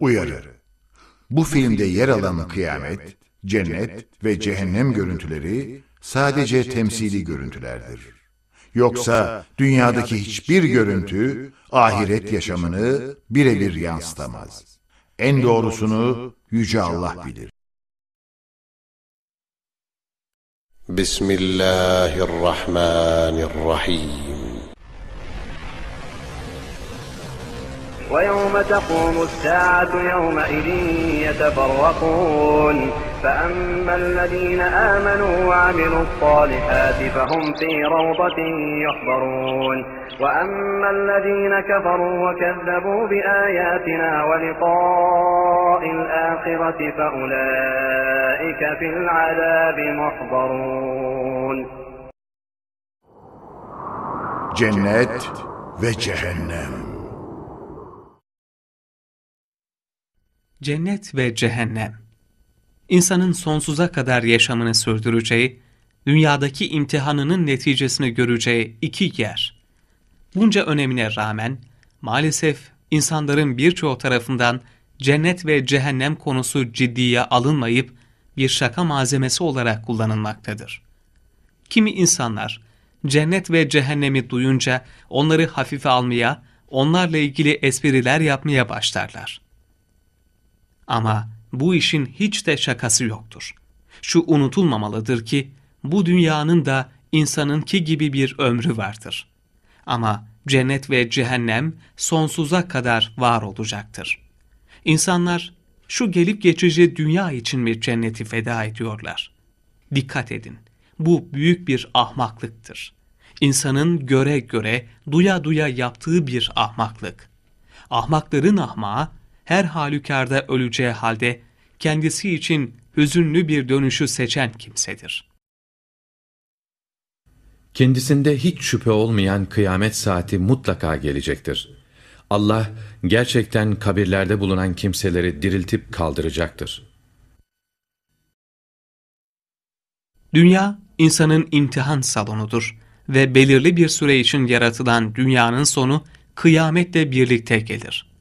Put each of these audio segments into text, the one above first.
Uyarı Bu filmde yer alan kıyamet, cennet ve cehennem görüntüleri sadece temsili görüntülerdir. Yoksa dünyadaki hiçbir görüntü ahiret yaşamını birebir yansıtamaz. En doğrusunu Yüce Allah bilir. Bismillahirrahmanirrahim. ويوم تقوم الساعة يومئذ يتفرقون. فأما الذين آمنوا وعملوا الصالحات فهم في روضة يحضرون. وأما الذين كفروا وكذبوا بآياتنا ولقاء الآخرة فأولئك في العذاب محضرون. Cennet ve Cennet ve cehennem. İnsanın sonsuza kadar yaşamını sürdüreceği, dünyadaki imtihanının neticesini göreceği iki yer. Bunca önemine rağmen maalesef insanların birçoğu tarafından cennet ve cehennem konusu ciddiye alınmayıp bir şaka malzemesi olarak kullanılmaktadır. Kimi insanlar cennet ve cehennemi duyunca onları hafife almaya, onlarla ilgili espriler yapmaya başlarlar. Ama bu işin hiç de şakası yoktur. Şu unutulmamalıdır ki bu dünyanın da insanınki gibi bir ömrü vardır. Ama cennet ve cehennem sonsuza kadar var olacaktır. İnsanlar şu gelip geçici dünya için mi cenneti feda ediyorlar? Dikkat edin, bu büyük bir ahmaklıktır. İnsanın göre göre, duya duya yaptığı bir ahmaklık. Ahmakların ahmağı, her halükarda öleceği halde kendisi için hüzünlü bir dönüşü seçen kimsedir. Kendisinde hiç şüphe olmayan kıyamet saati mutlaka gelecektir. Allah gerçekten kabirlerde bulunan kimseleri diriltip kaldıracaktır. Dünya, insanın imtihan salonudur ve belirli bir süre için yaratılan dünyanın sonu kıyametle birlikte gelir.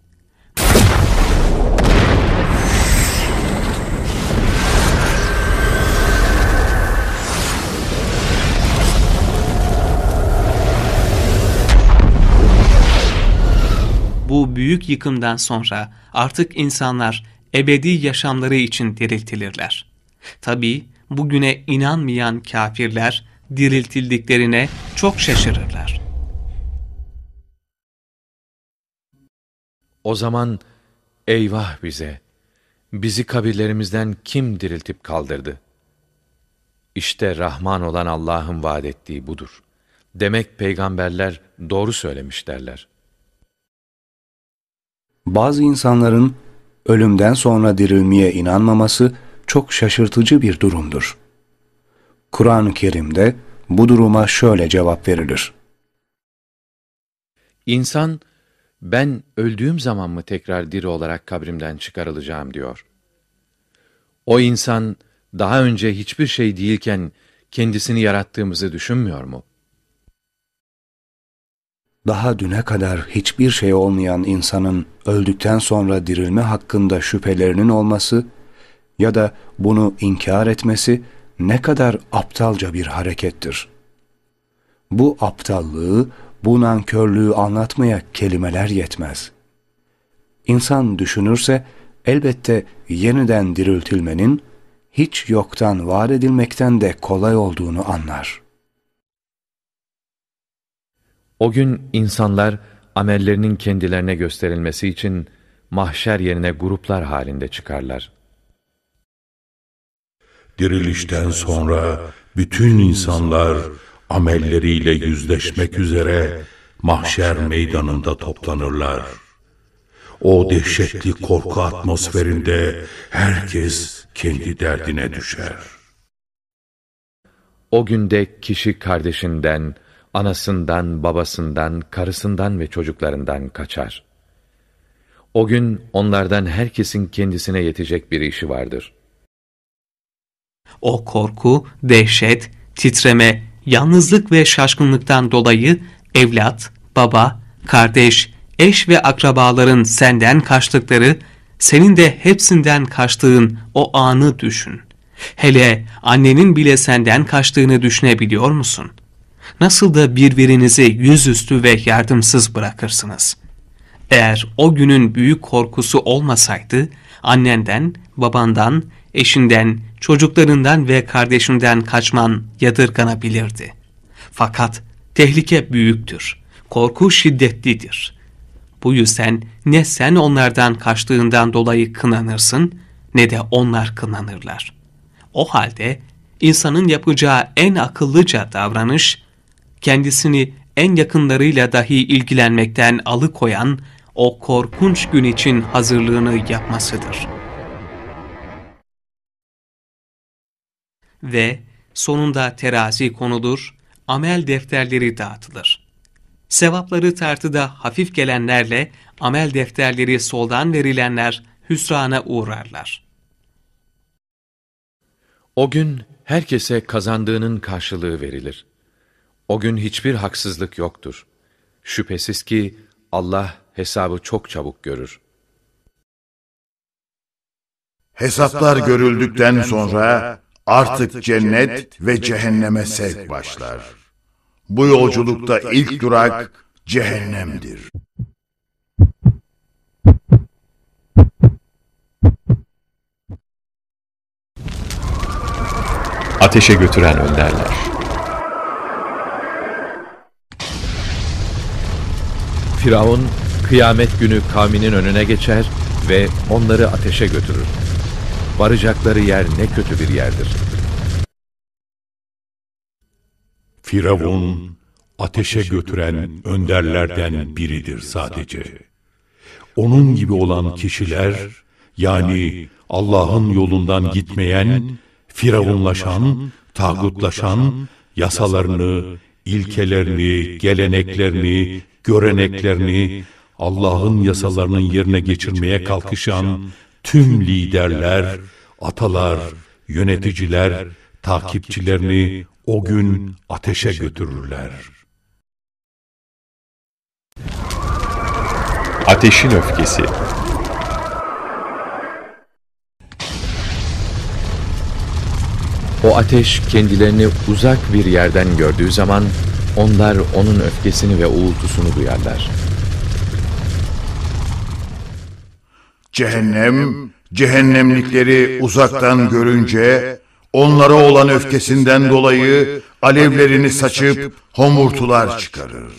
Büyük yıkımdan sonra artık insanlar ebedi yaşamları için diriltilirler. Tabi bugüne inanmayan kafirler diriltildiklerine çok şaşırırlar. O zaman eyvah bize! Bizi kabirlerimizden kim diriltip kaldırdı? İşte Rahman olan Allah'ın vaad ettiği budur. Demek peygamberler doğru söylemiş derler. Bazı insanların ölümden sonra dirilmeye inanmaması çok şaşırtıcı bir durumdur. Kur'an-ı Kerim'de bu duruma şöyle cevap verilir. İnsan, ben öldüğüm zaman mı tekrar diri olarak kabrimden çıkarılacağım diyor. O insan, daha önce hiçbir şey değilken kendisini yarattığımızı düşünmüyor mu? Daha düne kadar hiçbir şey olmayan insanın öldükten sonra dirilme hakkında şüphelerinin olması ya da bunu inkar etmesi ne kadar aptalca bir harekettir. Bu aptallığı, bu nankörlüğü anlatmaya kelimeler yetmez. İnsan düşünürse elbette yeniden diriltilmenin hiç yoktan var edilmekten de kolay olduğunu anlar. O gün insanlar amellerinin kendilerine gösterilmesi için mahşer yerine gruplar halinde çıkarlar. Dirilişten sonra bütün insanlar amelleriyle yüzleşmek üzere mahşer meydanında toplanırlar. O dehşetli korku atmosferinde herkes kendi derdine düşer. O günde kişi kardeşinden, anasından, babasından, karısından ve çocuklarından kaçar. O gün onlardan herkesin kendisine yetecek bir işi vardır. O korku, dehşet, titreme, yalnızlık ve şaşkınlıktan dolayı evlat, baba, kardeş, eş ve akrabaların senden kaçtıkları, senin de hepsinden kaçtığın o anı düşün. Hele annenin bile senden kaçtığını düşünebiliyor musun? Nasıl da birbirinizi yüzüstü ve yardımsız bırakırsınız. Eğer o günün büyük korkusu olmasaydı, annenden, babandan, eşinden, çocuklarından ve kardeşinden kaçman yadırganabilirdi. Fakat tehlike büyüktür, korku şiddetlidir. Bu yüzden ne sen onlardan kaçtığından dolayı kınanırsın, ne de onlar kınanırlar. O halde insanın yapacağı en akıllıca davranış, kendisini en yakınlarıyla dahi ilgilenmekten alıkoyan o korkunç gün için hazırlığını yapmasıdır. Ve sonunda terazi konulur, amel defterleri dağıtılır. Sevapları tartıda hafif gelenlerle amel defterleri soldan verilenler hüsrana uğrarlar. O gün herkese kazandığının karşılığı verilir. O gün hiçbir haksızlık yoktur. Şüphesiz ki Allah hesabı çok çabuk görür. Hesaplar görüldükten sonra artık cennet ve cehenneme sevk başlar. Bu yolculukta ilk durak cehennemdir. Ateşe götüren önderler. Firavun kıyamet günü kavminin önüne geçer ve onları ateşe götürür. Varacakları yer ne kötü bir yerdir. Firavun ateşe götüren önderlerden biridir sadece. Onun gibi olan kişiler yani Allah'ın yolundan gitmeyen, firavunlaşan, tağutlaşan, yasalarını, ilkelerini, geleneklerini, göreneklerini, Allah'ın yasalarının yerine geçirmeye kalkışan tüm liderler, atalar, yöneticiler, takipçilerini o gün ateşe götürürler. Ateşin öfkesi O ateş kendilerini uzak bir yerden gördüğü zaman onlar onun öfkesini ve uğultusunu duyarlar. Cehennem, cehennemlikleri uzaktan görünce, onlara olan öfkesinden dolayı alevlerini saçıp homurtular çıkarır.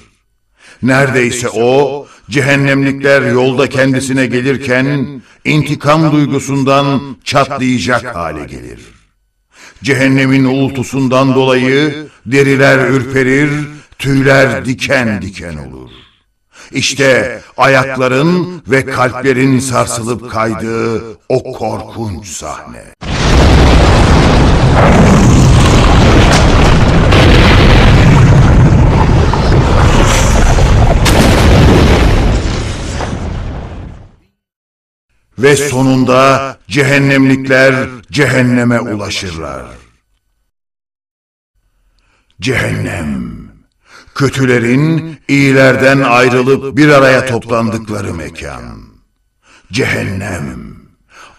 Neredeyse o, cehennemlikler yolda kendisine gelirken, intikam duygusundan çatlayacak hale gelir. Cehennemin uğultusundan dolayı deriler ürperir, tüyler diken diken olur. İşte ayakların ve kalplerin sarsılıp kaydığı o korkunç sahne. Ve sonunda cehennemlikler cehenneme ulaşırlar. Cehennem, kötülerin iyilerden ayrılıp bir araya toplandıkları mekan. Cehennem,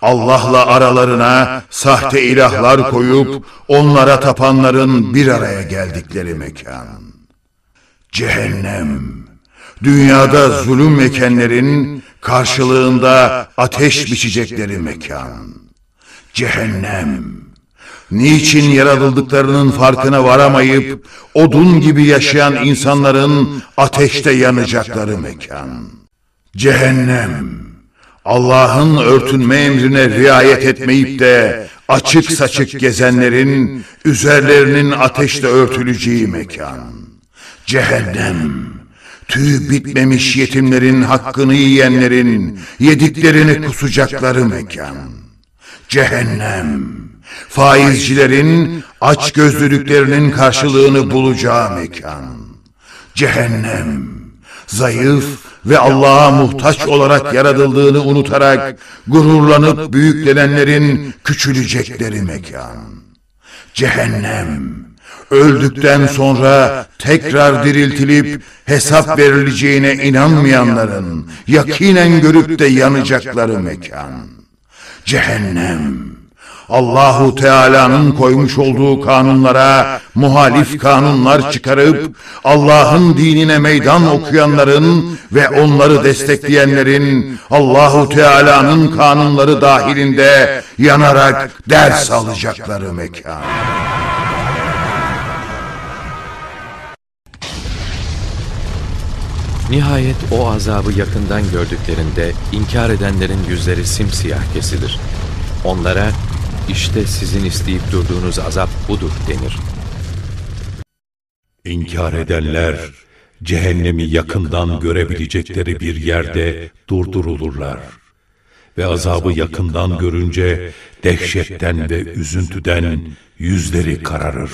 Allah'la aralarına sahte ilahlar koyup onlara tapanların bir araya geldikleri mekan. Cehennem, dünyada zulüm mekenlerin karşılığında ateş biçecekleri mekan. Cehennem, niçin yaratıldıklarının farkına varamayıp odun gibi yaşayan insanların ateşte yanacakları mekan. Cehennem, Allah'ın örtünme emrine riayet etmeyip de açık saçık gezenlerin üzerlerinin ateşte örtüleceği mekan. Cehennem, tüy bitmemiş yetimlerin hakkını yiyenlerin yediklerini kusacakları mekan. Cehennem, faizcilerin aç gözlülüklerinin karşılığını bulacağı mekan. Cehennem, zayıf ve Allah'a muhtaç olarak yaratıldığını unutarak gururlanıp büyüklenenlerin küçülecekleri mekan. Cehennem, öldükten sonra tekrar diriltilip hesap verileceğine inanmayanların yakinen görüp de yanacakları mekan. Cehennem. Allahu Teala'nın koymuş olduğu kanunlara muhalif kanunlar çıkarıp Allah'ın dinine meydan okuyanların ve onları destekleyenlerin Allahu Teala'nın kanunları dahilinde yanarak ders alacakları mekan. Nihayet o azabı yakından gördüklerinde inkar edenlerin yüzleri simsiyah kesilir. Onlara işte sizin isteyip durduğunuz azap budur denir. İnkar edenler cehennemi yakından görebilecekleri bir yerde durdurulurlar. Ve azabı yakından görünce dehşetten ve üzüntüden yüzleri kararır.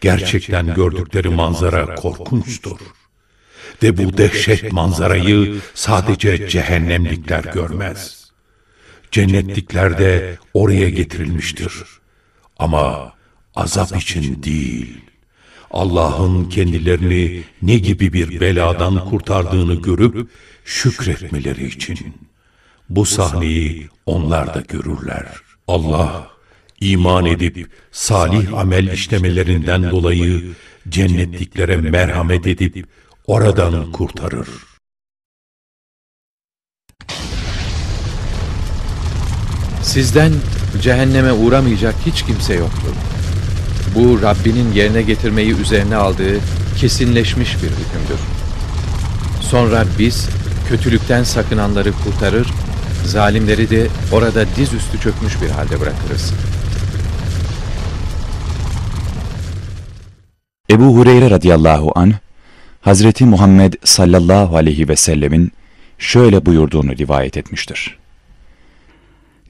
Gerçekten gördükleri manzara korkunçtur. Ve bu dehşet manzarayı sadece cehennemlikler görmez. Cennetlikler de oraya getirilmiştir. Ama azap için değil. Allah'ın kendilerini ne gibi bir beladan kurtardığını görüp şükretmeleri için. Bu sahneyi onlar da görürler. Allah iman edip salih amel işlemelerinden dolayı cennetliklere merhamet edip oradan kurtarır. Sizden cehenneme uğramayacak hiç kimse yoktur. Bu Rabbinin yerine getirmeyi üzerine aldığı kesinleşmiş bir hükümdür. Sonra biz kötülükten sakınanları kurtarır, zalimleri de orada dizüstü çökmüş bir halde bırakırız. Ebu Hureyre radıyallahu anh, Hazreti Muhammed sallallahu aleyhi ve sellemin şöyle buyurduğunu rivayet etmiştir.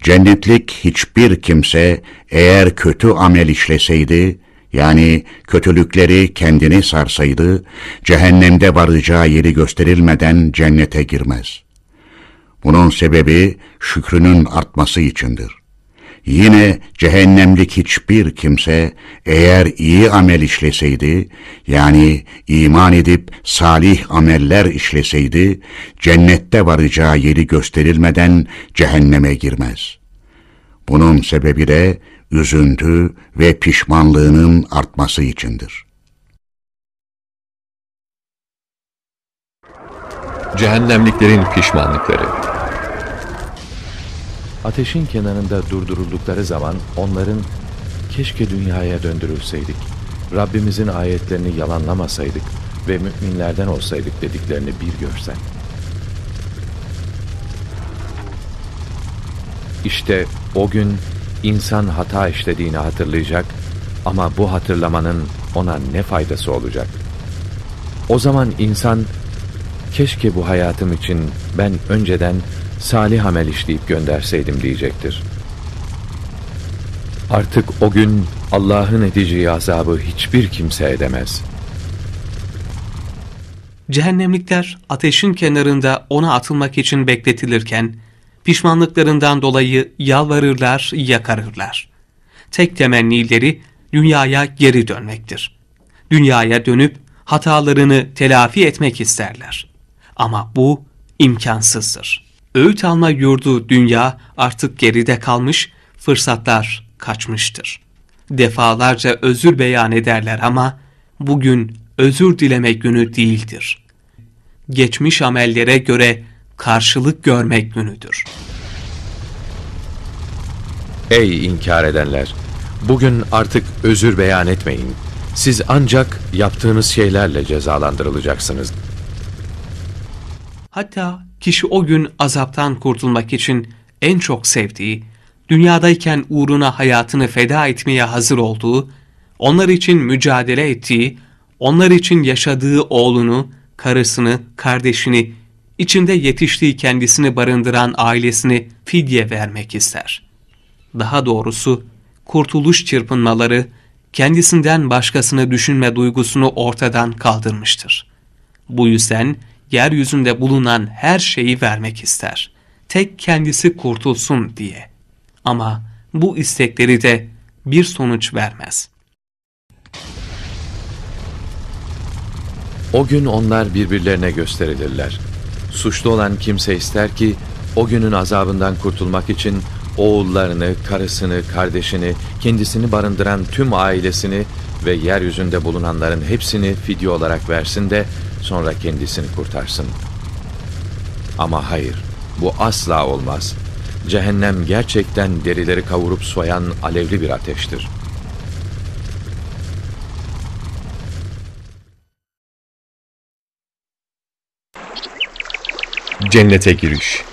Cennetlik hiçbir kimse eğer kötü amel işleseydi, yani kötülükleri kendini sarsaydı, cehennemde varacağı yeri gösterilmeden cennete girmez. Bunun sebebi şükrünün artması içindir. Yine cehennemlik hiçbir kimse eğer iyi amel işleseydi, yani iman edip salih ameller işleseydi, cennette varacağı yeri gösterilmeden cehenneme girmez. Bunun sebebi de üzüntü ve pişmanlığının artması içindir. Cehennemliklerin pişmanlıkları Ateşin kenarında durduruldukları zaman onların keşke dünyaya döndürülseydik, Rabbimizin ayetlerini yalanlamasaydık ve müminlerden olsaydık dediklerini bir görsen. İşte o gün insan hata işlediğini hatırlayacak ama bu hatırlamanın ona ne faydası olacak? O zaman insan keşke bu hayatım için ben önceden salih amel işleyip gönderseydim diyecektir. Artık o gün Allah'ın edeceği azabı hiçbir kimse edemez. Cehennemlikler ateşin kenarında ona atılmak için bekletilirken, pişmanlıklarından dolayı yalvarırlar, yakarırlar. Tek temennileri dünyaya geri dönmektir. Dünyaya dönüp hatalarını telafi etmek isterler. Ama bu imkansızdır. Öğüt alma yurdu dünya artık geride kalmış, fırsatlar kaçmıştır. Defalarca özür beyan ederler ama bugün özür dileme günü değildir. Geçmiş amellere göre karşılık görmek günüdür. Ey inkar edenler! Bugün artık özür beyan etmeyin. Siz ancak yaptığınız şeylerle cezalandırılacaksınız. Hatta kişi o gün azaptan kurtulmak için en çok sevdiği, dünyadayken uğruna hayatını feda etmeye hazır olduğu, onlar için mücadele ettiği, onlar için yaşadığı oğlunu, karısını, kardeşini, içinde yetiştiği kendisini barındıran ailesini fidye vermek ister. Daha doğrusu kurtuluş çırpınmaları kendisinden başkasını düşünme duygusunu ortadan kaldırmıştır. Bu yüzden yeryüzünde bulunan her şeyi vermek ister. Tek kendisi kurtulsun diye. Ama bu istekleri de bir sonuç vermez. O gün onlar birbirlerine gösterilirler. Suçlu olan kimse ister ki o günün azabından kurtulmak için oğullarını, karısını, kardeşini, kendisini barındıran tüm ailesini ve yeryüzünde bulunanların hepsini fidye olarak versin de sonra kendisini kurtarsın. Ama hayır, bu asla olmaz. Cehennem gerçekten derileri kavurup soyan alevli bir ateştir. Cennete giriş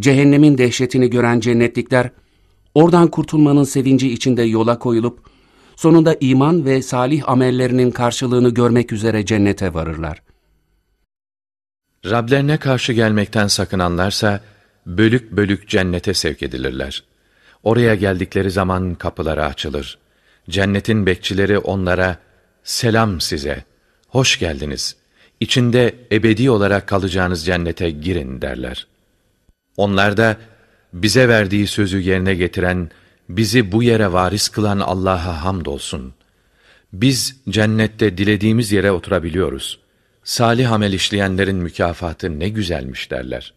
Cehennemin dehşetini gören cennetlikler, oradan kurtulmanın sevinci içinde yola koyulup, sonunda iman ve salih amellerinin karşılığını görmek üzere cennete varırlar. Rablerine karşı gelmekten sakınanlarsa, bölük bölük cennete sevk edilirler. Oraya geldikleri zaman kapıları açılır. Cennetin bekçileri onlara, selam size, hoş geldiniz. İçinde ebedi olarak kalacağınız cennete girin derler. Onlar da, bize verdiği sözü yerine getiren, bizi bu yere varis kılan Allah'a hamdolsun. Biz cennette dilediğimiz yere oturabiliyoruz. Salih amel işleyenlerin mükafatı ne güzelmiş derler.